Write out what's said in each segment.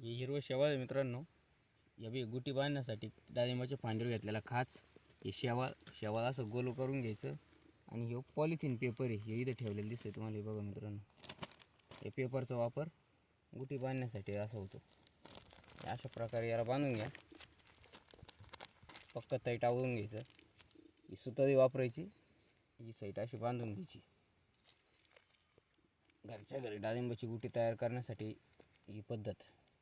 हे हिरवं शेवाळ आहे मित्रांनो. या बी गुटी बांधण्यासाठी डाळिंबाचे फांदीवर घेतलेला खाच. हे शेवाळ शेवाळ असं गोल करून घ्यायचं. आणि हे पॉलिथिन पेपर आहे हे इथं ठेवलेलं दिसतं तुम्हाला. हे बघा मित्रांनो. या पेपरचा वापर गुटी बांधण्यासाठी असा होतो. हे अशा प्रकारे याला बांधून घ्या. पक्क ताईट आवळून घ्यायचं. ही सुतळी वापरायची. ही साईट अशी बांधून घ्यायची. घरच्या घरी डाळिंबाची गुटी तयार करण्यासाठी ही पद्धत.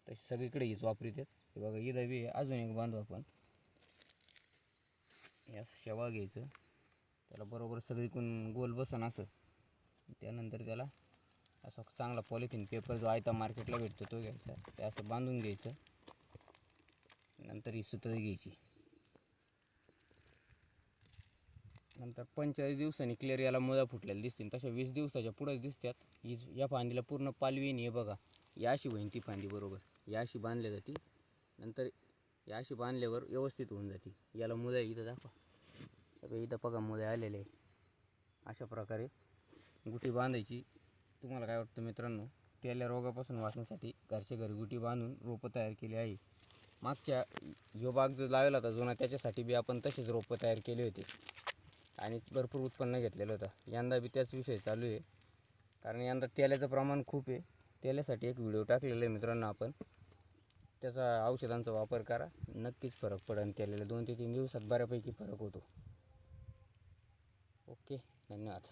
तशी सगळीकडे हीच वापरीत हे बघा ही बी अजून एक बांधू आपण. हे असं घ्यायचं. त्याला बरोबर सगळीकडून गोल बसन असं. त्यानंतर त्याला असा चांगला पॉलिथिन पेपर जो आयता मार्केटला भेटतो तो घ्यायचा. ते असं बांधून घ्यायचं. नंतर ही सुतळी घ्यायची. नंतर पंचेचाळीस दिवसांनी क्लिअर याला मुळा फुटलेल्या दिसतील. तशा वीस दिवसाच्या पुढे दिसतात ही या फांदीला पूर्ण पालवी हे बघा. या अशी होईन ती फांदी बरोबर. या अशी बांधल्या जाते नंतर या अशी बांधल्यावर व्यवस्थित होऊन जाते. याला मुळ्या इथं दाखवा. इथं बघा मुळे आलेले आहे. अशा प्रकारे गुटी बांधायची. तुम्हाला काय वाटतं मित्रांनो? तेल्या रोगापासून वाचण्यासाठी घरच्या घरी गुटी बांधून रोपं तयार केली आहे. मागच्या ह्यो बाग जो लावला होता जुना त्याच्यासाठी बी आपण तसेच रोपं तयार केले होते. आणि भरपूर उत्पन्न घेतलेलं होतं. यंदा बी त्याच विषय चालू आहे. कारण यंदा तेलाचं प्रमाण खूप आहे. तेलासाठी एक व्हिडिओ टाकलेला आहे मित्रांनो आपण. त्याचा औषधांचा वापर करा. नक्कीच फरक पडेल तेलाला दोन ते तीन दिवसात बऱ्यापैकी फरक होतो. ओके धन्यवाद.